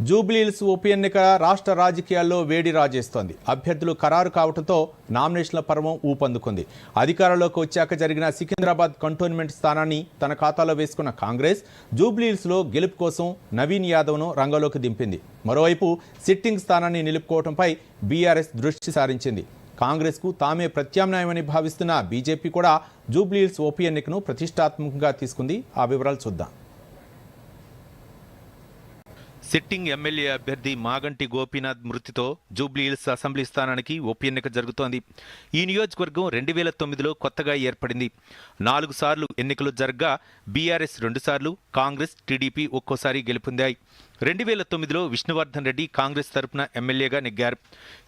జూబ్లీహిల్స్ ఉప ఎన్నిక రాష్ట్ర రాజకీయాల్లో వేడి రాజేస్తోంది. అభ్యర్థులు ఖరారు కావడంతో నామినేషన్ల పర్వం ఊపందుకుంది. అధికారంలోకి వచ్చాక జరిగిన సికింద్రాబాద్ కంటోన్మెంట్ స్థానాన్ని తన ఖాతాలో వేసుకున్న కాంగ్రెస్ జూబ్లీహిల్స్లో గెలుపు కోసం నవీన్ యాదవ్ను రంగంలోకి దింపింది. మరోవైపు సిట్టింగ్ స్థానాన్ని నిలుపుకోవడంపై బీఆర్ఎస్ దృష్టి సారించింది. కాంగ్రెస్కు తామే ప్రత్యామ్నాయమని భావిస్తున్న బీజేపీ కూడా జూబ్లీహిల్స్ ఉప ఎన్నికను ప్రతిష్టాత్మకంగా తీసుకుంది. ఆ వివరాలు చూద్దాం. సిట్టింగ్ ఎమ్మెల్యే అభ్యర్థి మాగంటి గోపీనాథ్ మృతితో జూబ్లీహిల్స్ అసెంబ్లీ స్థానానికి ఉప ఎన్నిక జరుగుతోంది. ఈ నియోజకవర్గం రెండు వేల తొమ్మిదిలో కొత్తగా ఏర్పడింది. నాలుగు సార్లు ఎన్నికలు జరగ్గా బీఆర్ఎస్ రెండుసార్లు కాంగ్రెస్ టీడీపీ ఒక్కోసారి గెలుపొందాయి. రెండు వేల తొమ్మిదిలో విష్ణువర్ధన్ రెడ్డి కాంగ్రెస్ తరపున ఎమ్మెల్యేగా నెగ్గారు.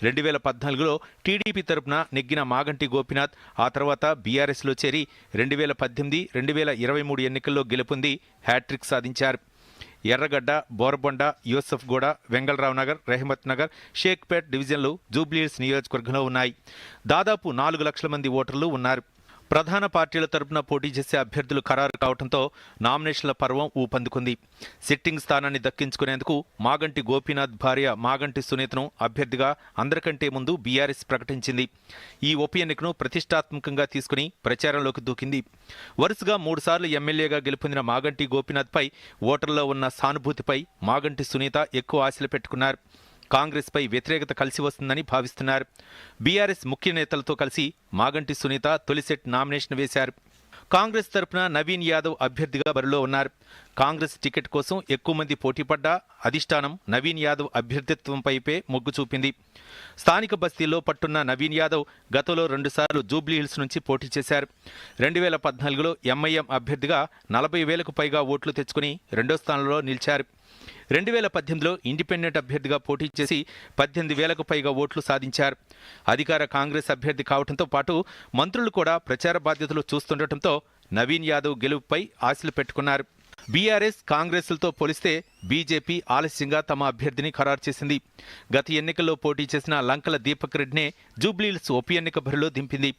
రెండు వేల పద్నాలుగులో టీడీపీ తరపున నెగ్గిన మాగంటి గోపీనాథ్ ఆ తర్వాత బీఆర్ఎస్లో చేరి రెండు వేల పద్దెనిమిది రెండు వేల ఇరవై మూడు ఎన్నికల్లో గెలుపొంది హ్యాట్రిక్ సాధించారు. ఎర్రగడ్డ బోరబొండ యూసఫ్గూడ వెంగళరావు నగర్ రెహమత్ నగర్ షేక్పేట్ డివిజన్లు జూబ్లీహిల్స్ నియోజకవర్గంలో ఉన్నాయి. దాదాపు నాలుగు లక్షల మంది ఓటర్లు ఉన్నారు. ప్రధాన పార్టీల తరపున పోటీ చేసే అభ్యర్థులు ఖరారు కావడంతో నామినేషన్ల పర్వం ఊపందుకుంది. సిట్టింగ్ స్థానాన్ని దక్కించుకునేందుకు మాగంటి గోపీనాథ్ భార్య మాగంటి సునీతను అభ్యర్థిగా అందరికంటే ముందు బీఆర్ఎస్ ప్రకటించింది. ఈ ఉప ఎన్నికను ప్రతిష్టాత్మకంగా తీసుకుని ప్రచారంలోకి దూకింది. వరుసగా మూడుసార్లు ఎమ్మెల్యేగా గెలుపొందిన మాగంటి గోపీనాథ్పై ఓటర్లో ఉన్న సానుభూతిపై మాగంటి సునీత ఎక్కువ ఆశలు పెట్టుకున్నారు. కాంగ్రెస్పై వ్యతిరేకత కలిసి వస్తుందని భావిస్తున్నారు. బీఆర్ఎస్ ముఖ్య నేతలతో కలిసి మాగంటి సునీత తొలిసెట్ నామినేషన్ వేశారు. కాంగ్రెస్ తరపున నవీన్ యాదవ్ అభ్యర్థిగా బరిలో ఉన్నారు. కాంగ్రెస్ టికెట్ కోసం ఎక్కువ మంది పోటీపడ్డా అధిష్టానం నవీన్ యాదవ్ అభ్యర్థిత్వంపైపే మొగ్గు చూపింది. స్థానిక బస్తీల్లో పట్టున్న నవీన్ యాదవ్ గతంలో రెండుసార్లు జూబ్లీహిల్స్ నుంచి పోటీ చేశారు. రెండు వేల పద్నాలుగులో ఎంఐఎం అభ్యర్థిగా నలభై వేలకు పైగా ఓట్లు తెచ్చుకుని రెండో స్థానంలో నిలిచారు. రెండు వేల పద్దెనిమిదిలో ఇండిపెండెంట్ అభ్యర్థిగా పోటీ చేసి పద్దెనిమిది వేలకు పైగా ఓట్లు సాధించారు. అధికార కాంగ్రెస్ అభ్యర్థి కావడంతో పాటు మంత్రులు కూడా ప్రచార బాధ్యతలు చూస్తుండటంతో నవీన్ యాదవ్ గెలుపుపై ఆశలు పెట్టుకున్నారు. బీఆర్ఎస్ కాంగ్రెస్లతో పోలిస్తే బీజేపీ ఆలస్యంగా తమ అభ్యర్థిని ఖరారు చేసింది. గత ఎన్నికల్లో పోటీ చేసిన లంకల దీపక్ రెడ్డినే జూబ్లీహిల్స్ ఉప ఎన్నిక బరిలో దింపింది.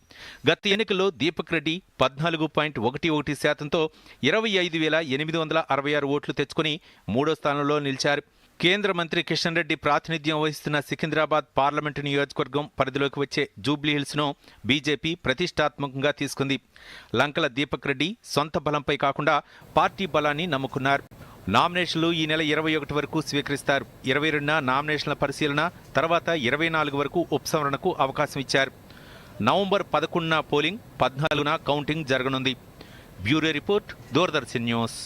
గత ఎన్నికల్లో దీపక్ రెడ్డి పద్నాలుగు పాయింట్ ఒకటి ఒకటి శాతంతో ఇరవై ఐదు వేల ఎనిమిది వందల అరవై ఆరు ఓట్లు తెచ్చుకుని మూడో స్థానంలో నిలిచారు. కేంద్ర మంత్రి కిషన్ రెడ్డి ప్రాతినిధ్యం వహిస్తున్న సికింద్రాబాద్ పార్లమెంటు నియోజకవర్గం పరిధిలోకి వచ్చే జూబ్లీహిల్స్ను బీజేపీ ప్రతిష్టాత్మకంగా తీసుకుంది. లంకల దీపక్ రెడ్డి సొంత బలంపై కాకుండా పార్టీ బలాన్ని నమ్ముకున్నారు. నామినేషన్లు ఈ నెల ఇరవై ఒకటి వరకు స్వీకరిస్తారు. ఇరవై రెండున నామినేషన్ల పరిశీలన తర్వాత ఇరవై నాలుగు వరకు ఉపసంహరణకు అవకాశం ఇచ్చారు. నవంబర్ పదకొండున పోలింగ్ పద్నాలుగున కౌంటింగ్ జరగనుంది. Bureau report Doordarshan news.